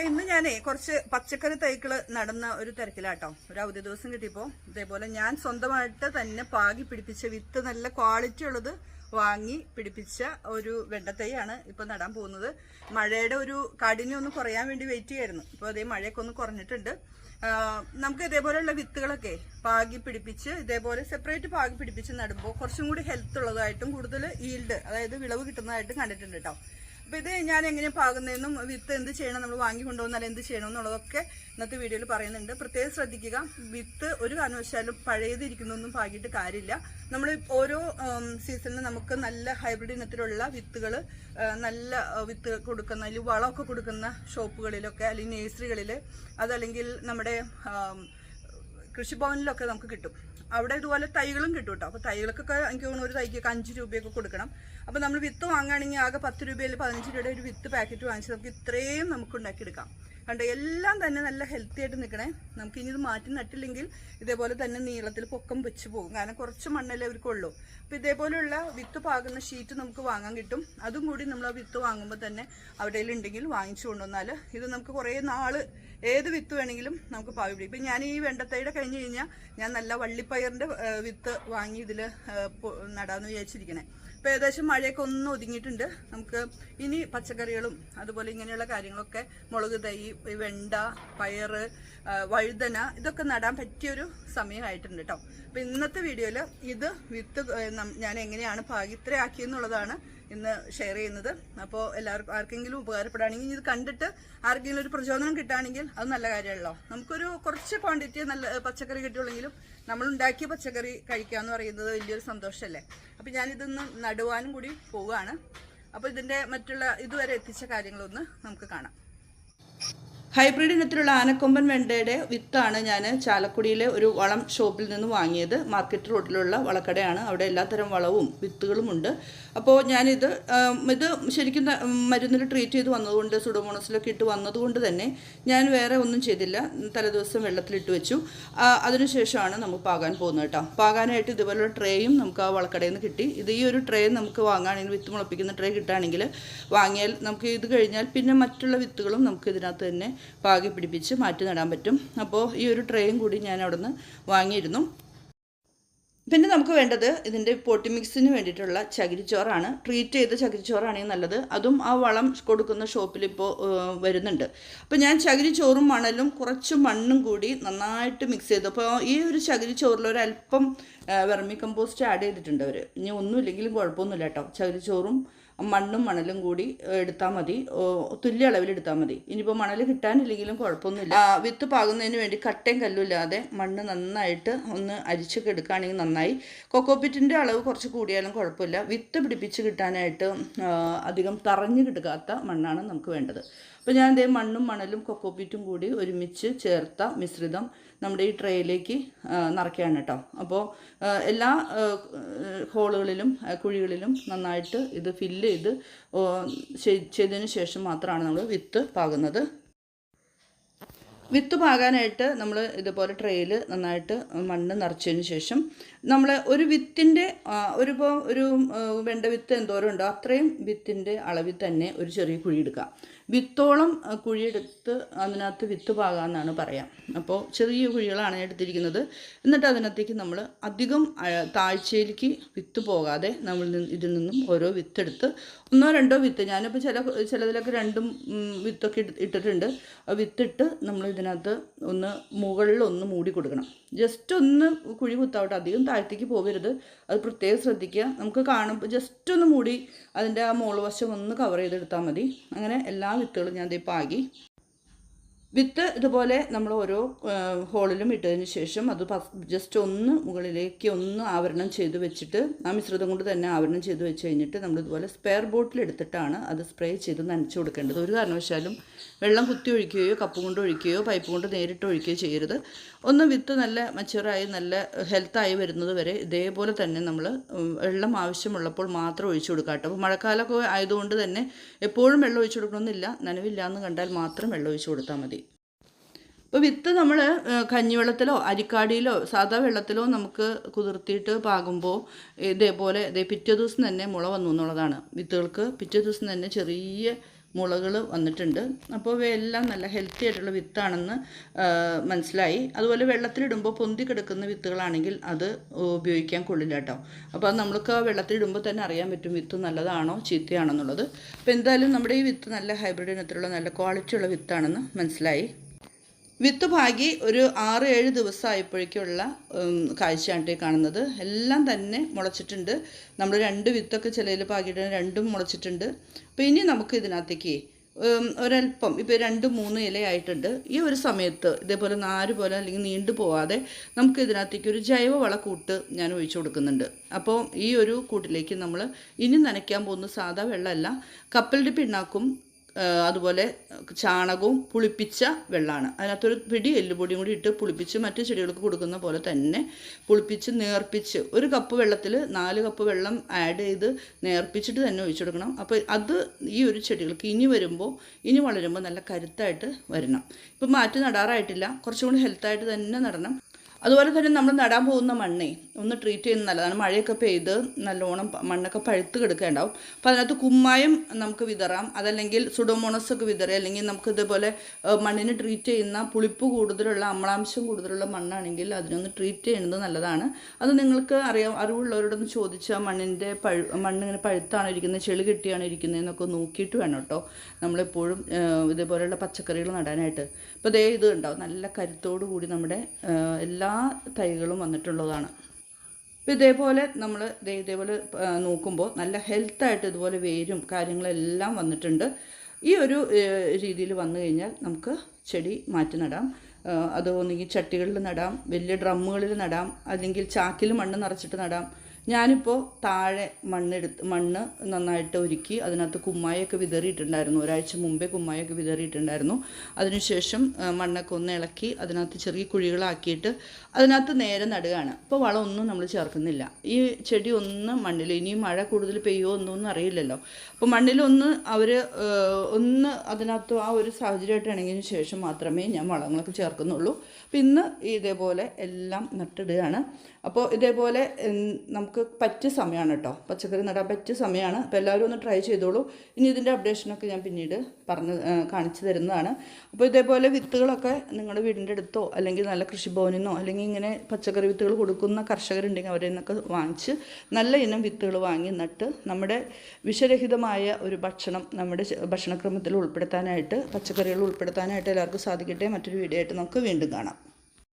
ഇന്ന് ഞാനേ കുറച്ച് പച്ചക്കറി തൈകൾ നടന്ന ഒരു തിരക്കിലാട്ടോ. ഒരു അവധി ദിവസം കിട്ടിയപ്പോൾ ഇതേപോലെ ഞാൻ സ്വന്തമായിട്ട് തന്നെ പാകി പിടിപ്പിച്ച വിത്ത് നല്ല ക്വാളിറ്റി ഉള്ളത് വാങ്ങി പിടിപ്പിച്ച ഒരു വെണ്ടത്തൈയാണ് ഇപ്പൊ നടാൻ പോകുന്നത്. മഴയുടെ ഒരു കാഠിന്യം ഒന്ന് കുറയാൻ വേണ്ടി വെയിറ്റ് ചെയ്യായിരുന്നു ഇപ്പോൾ അതേ മഴയൊക്കെ ഒന്ന് കുറഞ്ഞിട്ടുണ്ട്. നമുക്ക് ഇതേപോലെയുള്ള വിത്തുകളൊക്കെ പാകി പിടിപ്പിച്ച് ഇതേപോലെ സെപ്പറേറ്റ് പാകി പിടിപ്പിച്ച് നടുമ്പോൾ കുറച്ചും കൂടി ഹെൽത്ത് ഉള്ളതായിട്ടും കൂടുതൽ ഈൽഡ് അതായത് വിളവ് കിട്ടുന്നതായിട്ടും കണ്ടിട്ടുണ്ട് കേട്ടോ അപ്പൊ ഇത് ഞാൻ എങ്ങനെ പാകുന്നതെന്നും വിത്ത് എന്ത് ചെയ്യണം നമ്മൾ വാങ്ങി കൊണ്ടുവന്നാൽ എന്ത് ചെയ്യണം എന്നുള്ളതൊക്കെ ഇന്നത്തെ വീഡിയോയിൽ പറയുന്നുണ്ട്. പ്രത്യേകം ശ്രദ്ധിക്കുക. വിത്ത് ഒരു കാരണവശാലും പഴയതിരിക്കുന്നൊന്നും പാകിയിട്ട് കാര്യമില്ല. നമ്മൾ ഓരോ സീസണിൽ നമുക്ക് നല്ല ഹൈബ്രിഡ് ഇനത്തിലുള്ള വിത്തുകൾ നല്ല വിത്ത് കൊടുക്കുന്ന അല്ലെങ്കിൽ വളമൊക്കെ കൊടുക്കുന്ന ഷോപ്പുകളിലൊക്കെ അല്ലെങ്കിൽ നേഴ്സറികളിൽ അതല്ലെങ്കിൽ നമ്മുടെ കൃഷിഭവനിലൊക്കെ നമുക്ക് കിട്ടും. അവിടെ ഇതുപോലെ തൈകളും കിട്ടും കേട്ടോ അപ്പോൾ തൈകൾക്കൊക്കെ എനിക്ക് തോന്നുന്നു ഒരു തൈക്കൊക്കെ അഞ്ച് രൂപയൊക്കെ കൊടുക്കണം. അപ്പോൾ നമ്മൾ വിത്ത് വാങ്ങുകയാണെങ്കിൽ ആകെ പത്ത് രൂപയിൽ പതിനഞ്ച് രൂപയുടെ ഒരു വിത്ത് പാക്കറ്റ് വാങ്ങിച്ച് നമുക്ക് ഇത്രയും നമുക്ക് ഉണ്ടാക്കിയെടുക്കാം. കണ്ടോ എല്ലാം തന്നെ നല്ല ഹെൽത്തി ആയിട്ട് നിൽക്കണേ നമുക്ക് ഇനി ഇത് മാറ്റി നട്ടില്ലെങ്കിൽ ഇതേപോലെ തന്നെ നീളത്തിൽ പൊക്കം വെച്ച് പോകും. കാരണം കുറച്ച് മണ്ണല്ലേ അവർക്കുള്ളൂ അപ്പോൾ ഇതേപോലെയുള്ള വിത്ത് പാകുന്ന ഷീറ്റ് നമുക്ക് വാങ്ങാൻ കിട്ടും. അതും കൂടി നമ്മൾ ആ വിത്ത് വാങ്ങുമ്പോൾ തന്നെ അവിടെ ഉണ്ടെങ്കിൽ വാങ്ങിച്ചു കൊണ്ടുവന്നാൽ ഇത് നമുക്ക് കുറേ നാൾ ഏത് വിത്ത് വേണമെങ്കിലും നമുക്ക് പാവി പിടിക്കും. ഇപ്പം ഞാൻ ഈ വെണ്ടത്തൈടെ കഴിഞ്ഞ് കഴിഞ്ഞാൽ ഞാൻ നല്ല വള്ളിപ്പയറിന്റെ വിത്ത് വാങ്ങി ഇതിൽ നടാമെന്ന് വിചാരിച്ചിരിക്കണേ. ഇപ്പം ഏകദേശം മഴയൊക്കെ ഒന്ന് ഒതുങ്ങിയിട്ടുണ്ട്. നമുക്ക് ഇനി പച്ചക്കറികളും അതുപോലെ ഇങ്ങനെയുള്ള കാര്യങ്ങളൊക്കെ മുളക് തൈ വെണ്ട പയറ് വഴുതന ഇതൊക്കെ നടാൻ പറ്റിയൊരു സമയമായിട്ടുണ്ട് കേട്ടോ അപ്പം ഇന്നത്തെ വീഡിയോയിൽ ഇത് വിത്ത് ഞാൻ എങ്ങനെയാണ് പാകി ഇത്രയാക്കിയെന്നുള്ളതാണ് ഇന്ന് ഷെയർ ചെയ്യുന്നത്. അപ്പോൾ എല്ലാവർക്കും ആർക്കെങ്കിലും ഉപകാരപ്പെടുകയാണെങ്കിൽ ഇത് കണ്ടിട്ട് ആർക്കെങ്കിലും ഒരു പ്രചോദനം കിട്ടുകയാണെങ്കിൽ അത് നല്ല കാര്യമല്ലോ നമുക്കൊരു കുറച്ച് ക്വാണ്ടിറ്റി നല്ല പച്ചക്കറി കിട്ടുള്ളെങ്കിലും നമ്മൾ ഉണ്ടാക്കിയ പച്ചക്കറി കഴിക്കുക എന്ന് പറയുന്നത് വലിയൊരു സന്തോഷമല്ലേ അപ്പം ഞാനിതൊന്ന് നടുവാനും കൂടി പോവുകയാണ്. അപ്പോൾ ഇതിന്റെ മറ്റുള്ള ഇതുവരെ എത്തിച്ച കാര്യങ്ങളൊന്ന് നമുക്ക് കാണാം. ഹൈബ്രിഡ് ഇനത്തിലുള്ള ആനക്കൊമ്പൻ വെണ്ടയുടെ വിത്താണ് ഞാൻ ചാലക്കുടിയിലെ ഒരു വളം ഷോപ്പിൽ നിന്ന് വാങ്ങിയത്. മാർക്കറ്റ് റോഡിലുള്ള വളക്കടയാണ്. അവിടെ എല്ലാത്തരം വളവും വിത്തുകളും ഉണ്ട്. അപ്പോൾ ഞാനിത് ഇത് ശരിക്കും മരുന്നിൽ ട്രീറ്റ് ചെയ്ത് വന്നതുകൊണ്ട് സുഡോമോണസിലൊക്കെ ഇട്ട് വന്നതുകൊണ്ട് തന്നെ ഞാൻ വേറെ ഒന്നും ചെയ്തില്ല. തലേദിവസം വെള്ളത്തിലിട്ട് വെച്ചു. അതിനുശേഷമാണ് നമുക്ക് പാകാൻ പോകുന്നത് കേട്ടോ. പാകാനായിട്ട് ഇതുപോലുള്ള ട്രേയും നമുക്ക് ആ വളക്കടയിൽ നിന്ന് കിട്ടി. ഇത് ഈ ഒരു ട്രേ നമുക്ക് വാങ്ങുകയാണെങ്കിൽ വിത്ത് മുളപ്പിക്കുന്ന ട്രേ കിട്ടുകയാണെങ്കിൽ വാങ്ങിയാൽ നമുക്ക് ഇത് കഴിഞ്ഞാൽ പിന്നെ മറ്റുള്ള വിത്തുകളും നമുക്ക് ഇതിനകത്ത് തന്നെ പാകി പിടിപ്പിച്ച് മാറ്റി നടാൻ പറ്റും. അപ്പോൾ ഈ ഒരു ട്രേയും കൂടി ഞാൻ അവിടെ നിന്ന് വാങ്ങിയിരുന്നു. പിന്നെ നമുക്ക് വേണ്ടത് ഇതിന്റെ പൊട്ടി മിക്സിന് വേണ്ടിയിട്ടുള്ള ചകിരിച്ചോറാണ്. ട്രീറ്റ് ചെയ്ത ചകിരിച്ചോറാണെങ്കിൽ നല്ലത്. അതും ആ വളം കൊടുക്കുന്ന ഷോപ്പിൽ ഇപ്പോൾ വരുന്നുണ്ട്. അപ്പോൾ ഞാൻ ചകിരിച്ചോറും മണലും കുറച്ച് മണ്ണും കൂടി നന്നായിട്ട് മിക്സ് ചെയ്തു. അപ്പോൾ ഈ ഒരു ചകിരിച്ചോറിൽ അല്പം വെർമി കമ്പോസ്റ്റ് ആഡ് ചെയ്തിട്ടുണ്ട് അവർ ഇനി ഒന്നുമില്ലെങ്കിലും കുഴപ്പമൊന്നുമില്ല കേട്ടോ. ചകിരിച്ചോറും മണ്ണും മണലും കൂടി എടുത്താൽ മതി. തുല്യ അളവിൽ എടുത്താൽ മതി. ഇനിയിപ്പോൾ മണൽ കിട്ടാനില്ലെങ്കിലും കുഴപ്പമൊന്നുമില്ല. വിത്ത് പാകുന്നതിന് വേണ്ടി കട്ടയും കല്ലുമില്ലാതെ മണ്ണ് നന്നായിട്ട് ഒന്ന് അരിച്ചൊക്കെ എടുക്കുകയാണെങ്കിൽ നന്നായി. കൊക്കോപ്പിറ്റിന്റെ അളവ് കുറച്ച് കൂടിയാലും കുഴപ്പമില്ല. വിത്ത് പിടിപ്പിച്ച് കിട്ടാനായിട്ട് അധികം തറഞ്ഞു കിടക്കാത്ത മണ്ണാണ് നമുക്ക് വേണ്ടത്. അപ്പോൾ ഞാൻ ഇതേ മണ്ണും മണലും കൊക്കോപ്പിറ്റും കൂടി ഒരുമിച്ച് ചേർത്ത മിശ്രിതം നമ്മുടെ ഈ ട്രേയിലേക്ക് നിറയ്ക്കുകയാണ് കേട്ടോ. അപ്പോൾ എല്ലാ ഹോളുകളിലും കുഴികളിലും നന്നായിട്ട് ഇത് ഫില്ല് ചെയ്ത് ചെയ്തതിന് ശേഷം മാത്രമാണ് നമ്മൾ വിത്ത് പാകുന്നത്. വിത്ത് പാകാനായിട്ട് നമ്മൾ ഇതുപോലെ ട്രേയിൽ നന്നായിട്ട് മണ്ണ് നിറച്ചതിന് ശേഷം നമ്മൾ ഒരു വിത്തിന്റെ ഒരു ഒരു വെണ്ട വിത്ത് എന്തോരം ഉണ്ടോ അത്രയും വിത്തിന്റെ അളവിൽ തന്നെ ഒരു ചെറിയ കുഴി എടുക്കുക. വിത്തോളം കുഴിയെടുത്ത് അതിനകത്ത് വിത്ത് പാകാമെന്നാണ് പറയാം. അപ്പോൾ ചെറിയ കുഴികളാണ് എടുത്തിരിക്കുന്നത്. എന്നിട്ട് അതിനകത്തേക്ക് നമ്മൾ അധികം താഴ്ചയിലേക്ക് വിത്ത് പോകാതെ നമ്മൾ ഇതിൽ നിന്നും ഓരോ വിത്തെടുത്ത് ഒന്നോ രണ്ടോ വിത്ത് ഞാനിപ്പോൾ ചില ചിലതിലൊക്കെ രണ്ടും വിത്തൊക്കെ ഇട്ടിട്ടുണ്ട്. ആ വിത്തിട്ട് നമ്മൾ ഇതിനകത്ത് ഒന്ന് മുകളിൽ ഒന്ന് മൂടി കൊടുക്കണം. ജസ്റ്റ് ഒന്ന് കുഴി കുത്താവട്ടെ അധികം താഴത്തേക്ക് പോകരുത്. അത് പ്രത്യേകം ശ്രദ്ധിക്കുക. നമുക്ക് കാണുമ്പോൾ ജസ്റ്റ് ഒന്ന് മൂടി അതിന്റെ ആ മോൾ വശം ഒന്ന് കവർ ചെയ്തെടുത്താൽ മതി. അങ്ങനെ എല്ലാ വിത്തുകളും ഞാൻ ദേ പാകി. വിത്ത് ഇതുപോലെ നമ്മൾ ഓരോ ഹോളിലും ഇട്ടതിന് ശേഷം അത് ജസ്റ്റ് ഒന്ന് മുകളിലേക്ക് ഒന്ന് ആവരണം ചെയ്ത് വെച്ചിട്ട് ആ മിശ്രിതം കൊണ്ട് തന്നെ ആവരണം ചെയ്ത് വെച്ച് കഴിഞ്ഞിട്ട് നമ്മൾ ഇതുപോലെ സ്പെയർ ബോട്ടിൽ എടുത്തിട്ടാണ് അത് സ്പ്രേ ചെയ്ത് നനച്ചു കൊടുക്കേണ്ടത്. ഒരു കാരണവശാലും വെള്ളം കുത്തി ഒഴിക്കുകയോ കപ്പ് കൊണ്ട് ഒഴിക്കുകയോ പൈപ്പ് കൊണ്ട് നേരിട്ട് ഒഴിക്കുകയോ ചെയ്യരുത്. ഒന്ന് വിത്ത് നല്ല മച്ചുവറായി നല്ല ഹെൽത്തായി വരുന്നത് വരെ ഇതേപോലെ തന്നെ നമ്മൾ വെള്ളം ആവശ്യമുള്ളപ്പോൾ മാത്രം ഒഴിച്ചു കൊടുക്കാട്ടോ കേട്ടോ. അപ്പോൾ മഴക്കാലമൊക്കെ ആയതുകൊണ്ട് തന്നെ എപ്പോഴും വെള്ളം ഒഴിച്ചു കൊടുക്കണമെന്നില്ല. നനവില്ല എന്ന് കണ്ടാൽ മാത്രം വെള്ളം ഒഴിച്ചു കൊടുത്താൽ മതി. ഇപ്പോൾ വിത്ത് നമ്മൾ കഞ്ഞിവെള്ളത്തിലോ അരിക്കാടിയിലോ സാധാ വെള്ളത്തിലോ നമുക്ക് കുതിർത്തിയിട്ട് പാകുമ്പോൾ ഇതേപോലെ ഇതേ പിറ്റേ ദിവസം തന്നെ മുള വന്നു എന്നുള്ളതാണ്. വിത്തുകൾക്ക് പിറ്റേ ദിവസം തന്നെ ചെറിയ മുളകൾ വന്നിട്ടുണ്ട്. അപ്പോൾ ഇവയെല്ലാം നല്ല ഹെൽത്തി ആയിട്ടുള്ള വിത്താണെന്ന് മനസ്സിലായി. അതുപോലെ വെള്ളത്തിലിടുമ്പോൾ പൊന്തി കിടക്കുന്ന വിത്തുകളാണെങ്കിൽ അത് ഉപയോഗിക്കാൻ കൊള്ളില്ല കേട്ടോ. അപ്പോൾ അത് നമ്മൾക്ക് വെള്ളത്തിലിടുമ്പോൾ തന്നെ അറിയാൻ പറ്റും വിത്ത് നല്ലതാണോ ചീത്തയാണോ എന്നുള്ളത്. അപ്പോൾ എന്തായാലും നമ്മുടെ ഈ വിത്ത് നല്ല ഹൈബ്രിഡ് ഇനത്തിലുള്ള നല്ല ക്വാളിറ്റിയുള്ള വിത്താണെന്ന് മനസ്സിലായി. വിത്ത് ഭാഗി ഒരു ആറ് ഏഴ് ദിവസമായപ്പോഴേക്കുള്ള കാഴ്ചയാണ് കാണുന്നത്. എല്ലാം തന്നെ മുളച്ചിട്ടുണ്ട്. നമ്മൾ രണ്ട് വിത്തൊക്കെ ചിലയിൽ പാകിയിട്ട് രണ്ടും മുളച്ചിട്ടുണ്ട്. അപ്പോൾ ഇനി നമുക്ക് ഇതിനകത്തേക്ക് ഒരല്പം ഇപ്പോൾ രണ്ട് മൂന്ന് ഇലയായിട്ടുണ്ട്. ഈ ഒരു സമയത്ത് ഇതേപോലെ നാര് പോലെ അല്ലെങ്കിൽ നീണ്ടു പോവാതെ നമുക്ക് ഇതിനകത്തേക്ക് ഒരു ജൈവവള കൂട്ട് ഞാൻ ഒഴിച്ചു കൊടുക്കുന്നുണ്ട്. അപ്പോൾ ഈ ഒരു കൂട്ടിലേക്ക് നമ്മൾ ഇനി നനയ്ക്കാൻ പോകുന്ന സാധാ വെള്ളമല്ല കപ്പലിന്റെ പിണ്ണാക്കും അതുപോലെ ചാണകവും പുളിപ്പിച്ച വെള്ളമാണ് അതിനകത്തൊരു പിടി എല്ലുപൊടിയും കൂടി ഇട്ട് പുളിപ്പിച്ച് മറ്റു ചെടികൾക്ക് കൊടുക്കുന്ന പോലെ തന്നെ പുളിപ്പിച്ച് നേർപ്പിച്ച് ഒരു കപ്പ് വെള്ളത്തിൽ നാല് കപ്പ് വെള്ളം ആഡ് ചെയ്ത് നേർപ്പിച്ചിട്ട് തന്നെ ഒഴിച്ചു കൊടുക്കണം. അപ്പോൾ അത് ഈ ഒരു ചെടികൾക്ക് ഇനി വരുമ്പോൾ ഇനി വളരുമ്പോൾ നല്ല കരുത്തായിട്ട് വരണം. ഇപ്പം മാറ്റി നടാറായിട്ടില്ല. കുറച്ചും കൂടി ഹെൽത്തായിട്ട് തന്നെ നടണം. അതുപോലെ തന്നെ നമ്മൾ നടാൻ പോകുന്ന മണ്ണേ ഒന്ന് ട്രീറ്റ് ചെയ്യുന്നത് നല്ലതാണ്. മഴയൊക്കെ പെയ്ത് നല്ലോണം മണ്ണൊക്കെ പഴുത്ത് കിടക്കേണ്ടാവും അപ്പോൾ അതിനകത്ത് കുമ്മായം നമുക്ക് വിതറാം. അതല്ലെങ്കിൽ സുഡോമോണസ് ഒക്കെ വിതറുക അല്ലെങ്കിൽ നമുക്ക് ഇതേപോലെ മണ്ണിന് ട്രീറ്റ് ചെയ്യുന്ന പുളിപ്പ് കൂടുതലുള്ള അമ്ലാംശം കൂടുതലുള്ള മണ്ണാണെങ്കിൽ അതിനൊന്ന് ട്രീറ്റ് ചെയ്യുന്നത് നല്ലതാണ്. അത് നിങ്ങൾക്ക് അറിയാം അറിവുള്ളവരോടൊന്ന് ചോദിച്ചാൽ മണ്ണിന്റെ പഴു മണ്ണിങ്ങനെ പഴുത്താണ് ഇരിക്കുന്നത് ചെളി കിട്ടിയാണ് ഇരിക്കുന്നത് എന്നൊക്കെ നോക്കിയിട്ട് വേണം കേട്ടോ. നമ്മളെപ്പോഴും ഇതേപോലെയുള്ള പച്ചക്കറികൾ നടാനായിട്ട്. ഇപ്പോൾ ദേ ഇത് ഉണ്ടാവും നല്ല കരുത്തോടു കൂടി നമ്മുടെ എല്ലാ തൈകളും വന്നിട്ടുള്ളതാണ്. ഇപ്പോൾ ഇതേപോലെ നമ്മൾ ഇതേപോലെ നോക്കുമ്പോൾ നല്ല ഹെൽത്തായിട്ട് ഇതുപോലെ വേരും കാര്യങ്ങളെല്ലാം വന്നിട്ടുണ്ട്. ഈ ഒരു രീതിയിൽ വന്നു കഴിഞ്ഞാൽ നമുക്ക് ചെടി മാറ്റി നടാം. അത് ഒന്നുകിൽ ചട്ടികളിൽ നടാം വലിയ ഡ്രമ്മുകളിൽ നടാം അല്ലെങ്കിൽ ചാക്കിൽ മണ്ണ് നിറച്ചിട്ട് നടാം. ഞാനിപ്പോൾ താഴെ മണ്ണെടുത്ത് മണ്ണ് നന്നായിട്ട് ഒരുക്കി അതിനകത്ത് കുമ്മായൊക്കെ വിതറിയിട്ടുണ്ടായിരുന്നു. ഒരാഴ്ച മുമ്പേ കുമ്മായൊക്കെ വിതറിയിട്ടുണ്ടായിരുന്നു. അതിനുശേഷം മണ്ണൊക്കെ ഒന്ന് ഇളക്കി അതിനകത്ത് ചെറിയ കുഴികളാക്കിയിട്ട് അതിനകത്ത് നേരെ നടുകയാണ്. ഇപ്പോൾ വളമൊന്നും നമ്മൾ ചേർക്കുന്നില്ല. ഈ ചെടി ഒന്ന് മണ്ണിൽ ഇനി മഴ കൂടുതൽ പെയ്യുമോ ഒന്നും അറിയില്ലല്ലോ. അപ്പോൾ മണ്ണിലൊന്ന് അവർ ഒന്ന് അതിനകത്ത് ആ ഒരു സാഹചര്യമായിട്ട് ഇണങ്ങിയതിന് ശേഷം മാത്രമേ ഞാൻ വളങ്ങളൊക്കെ ചേർക്കുന്നുള്ളൂ. അപ്പോൾ ഇന്ന് ഇതേപോലെ എല്ലാം നട്ടിടുകയാണ്. അപ്പോൾ ഇതേപോലെ ഉം, നമുക്ക് പറ്റിയ സമയമാണ് കേട്ടോ. പച്ചക്കറി നടാൻ പറ്റിയ സമയമാണ്. അപ്പോൾ എല്ലാവരും ഒന്ന് ട്രൈ ചെയ്തോളൂ. ഇനി ഇതിന്റെ അപ്ഡേഷനൊക്കെ ഞാൻ പിന്നീട് പറഞ്ഞ് കാണിച്ചു തരുന്നതാണ്. അപ്പോൾ ഇതേപോലെ വിത്തുകളൊക്കെ നിങ്ങളുടെ വീടിന്റെ അടുത്തോ അല്ലെങ്കിൽ നല്ല കൃഷിഭവനിൽ നിന്നോ അല്ലെങ്കിൽ ഇങ്ങനെ പച്ചക്കറി വിത്തുകൾ കൊടുക്കുന്ന കർഷകരുണ്ടെങ്കിൽ അവരിൽ നിന്നൊക്കെ വാങ്ങിച്ച് നല്ല ഇനം വിത്തുകൾ വാങ്ങി നട്ട് നമ്മുടെ വിഷരഹിതമായ ഒരു ഭക്ഷണം നമ്മുടെ ഭക്ഷണക്രമത്തിൽ ഉൾപ്പെടുത്താനായിട്ട് പച്ചക്കറികൾ ഉൾപ്പെടുത്താനായിട്ട് എല്ലാവർക്കും സാധിക്കട്ടെ. മറ്റൊരു വീഡിയോ ആയിട്ട് നമുക്ക് വീണ്ടും കാണാം.